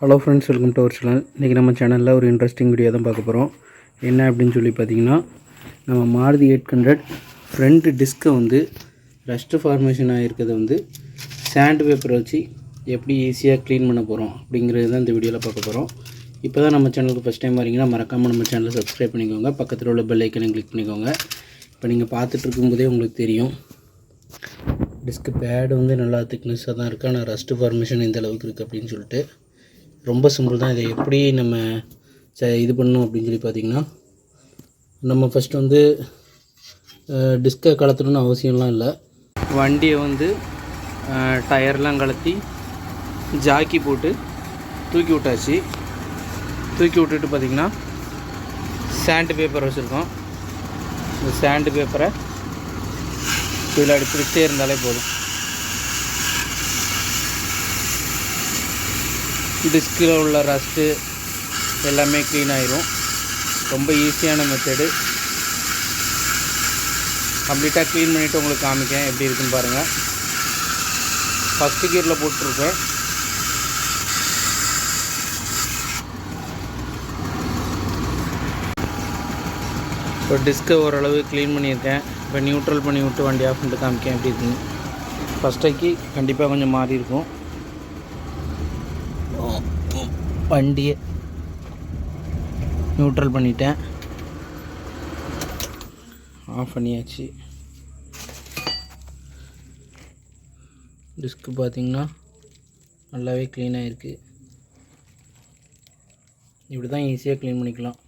Hello friends welcome to our channel இன்றைக்கி நம்ம சேனலில் ஒரு இன்ட்ரெஸ்டிங் வீடியோ தான் பார்க்க போகிறோம் என்ன அப்படின்னு சொல்லி பார்த்தீங்கன்னா நம்ம மாருதி எயிட் ஹண்ட்ரட் ஃப்ரண்ட் டிஸ்க்கை வந்து ரஸ்ட்டு ஃபார்மேஷன் ஆகிருக்கிறத வந்து சாண்ட் பேப்பரை வச்சு எப்படி ஈஸியாக க்ளீன் பண்ண போகிறோம் அப்படிங்கிறது தான் இந்த வீடியோவில் பார்க்க போகிறோம் இப்போ தான் நம்ம சேனலுக்கு ஃபஸ்ட் டைம் வரீங்கன்னா மறக்காமல் நம்ம சேனலை சப்ஸ்கிரைப் பண்ணிக்கோங்க. பக்கத்தில் உள்ள பெல் ஐக்கனை கிளிக் பண்ணிக்கோங்க. இப்போ நீங்கள் பார்த்துட்டு இருக்கும்போதே உங்களுக்கு தெரியும். டிஸ்க்கு பேடு வந்து நல்லா திக்னஸாக தான் இருக்குது ஆனால் ரஸ்ட்டு ஃபார்மேஷன் இந்த அளவுக்கு இருக்குது அப்படின்னு சொல்லிட்டு. ரொம்ப சிம்பிள் தான். இதை எப்படி நம்ம ச இது பண்ணணும் அப்படின்னு சொல்லி பார்த்தீங்கன்னா நம்ம ஃபஸ்ட்டு வந்து டிஸ்கை கலத்தணும்னு அவசியம்லாம் இல்லை. வண்டியை வந்து டயர்லாம் கலத்தி ஜாக்கி போட்டு தூக்கி விட்டாச்சு. தூக்கி விட்டுட்டு பார்த்திங்கன்னா சாண்டு பேப்பர் வச்சுருக்கோம். இந்த சாண்டு பேப்பரை இதில் அப்படி பிடிச்சே இருந்தாலே போதும். டிஸ்கில் உள்ள ரஸ்ட்டு எல்லாமே க்ளீன் ஆயிரும். ரொம்ப ஈஸியான மெத்தடு கம்ப்ளீட்டாக க்ளீன் பண்ணிவிட்டு உங்களுக்கு காமிக்கேன் எப்படி இருக்குன்னு பாருங்கள் ஃபஸ்ட்டு கியரில் போட்டிருக்கேன். இப்போ டிஸ்கை ஓரளவு க்ளீன் பண்ணியிருக்கேன். இப்போ நியூட்ரல் பண்ணி விட்டு வண்டி ஆஃப் பண்ணிட்டு காமிக்கேன் எப்படி இருக்குன்னு. ஃபஸ்ட்டைக்கு கண்டிப்பாக கொஞ்சம் மாறி இருக்கும் வண்டியை நியூட்ரல் பண்ணிட்டேன். ஆஃப் பண்ணியாச்சு. டிஸ்க்கு பார்த்தீங்கன்னா நல்லாவே க்ளீன் ஆகிருக்கு இப்படி தான் ஈஸியாக க்ளீன் பண்ணிக்கலாம்.